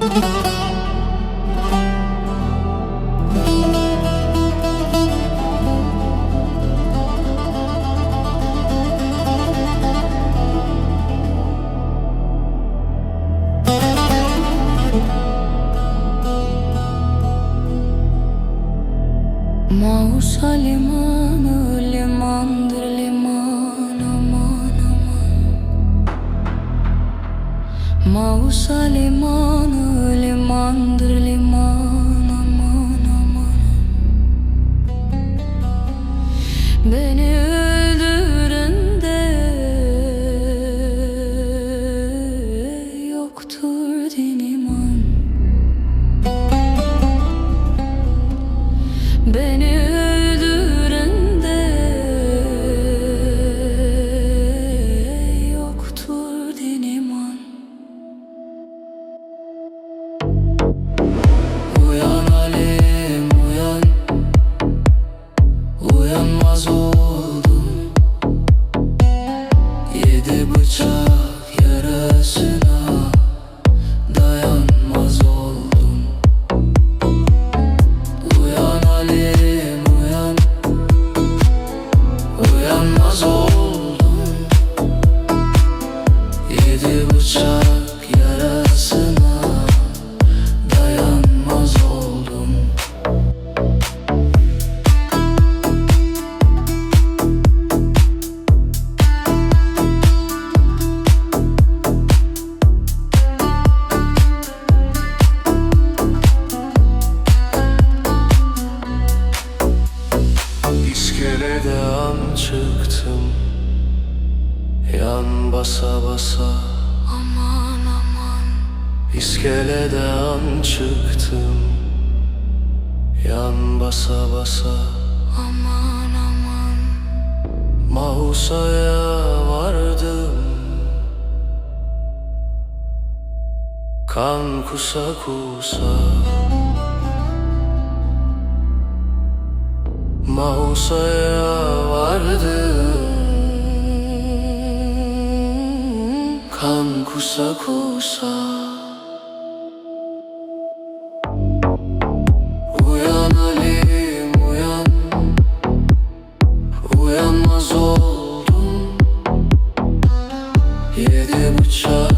Mausa limandır liman aman aman. Mausa Beni öldüren de yoktur din iman. Beni Uyanmaz oldum Yedi bıçak yarasına Dayanmaz oldum. Uyan Halim An çıktım. Yan basa basa. Aman aman. İskelede an çıktım. Yan basa basa. Aman aman. Mahusa'ya vardım. Kan kusa kusa Mahusa'ya vardım Kan kusa kusa. Uyan uyan. Uyanmaz oldum. Yedi bıçak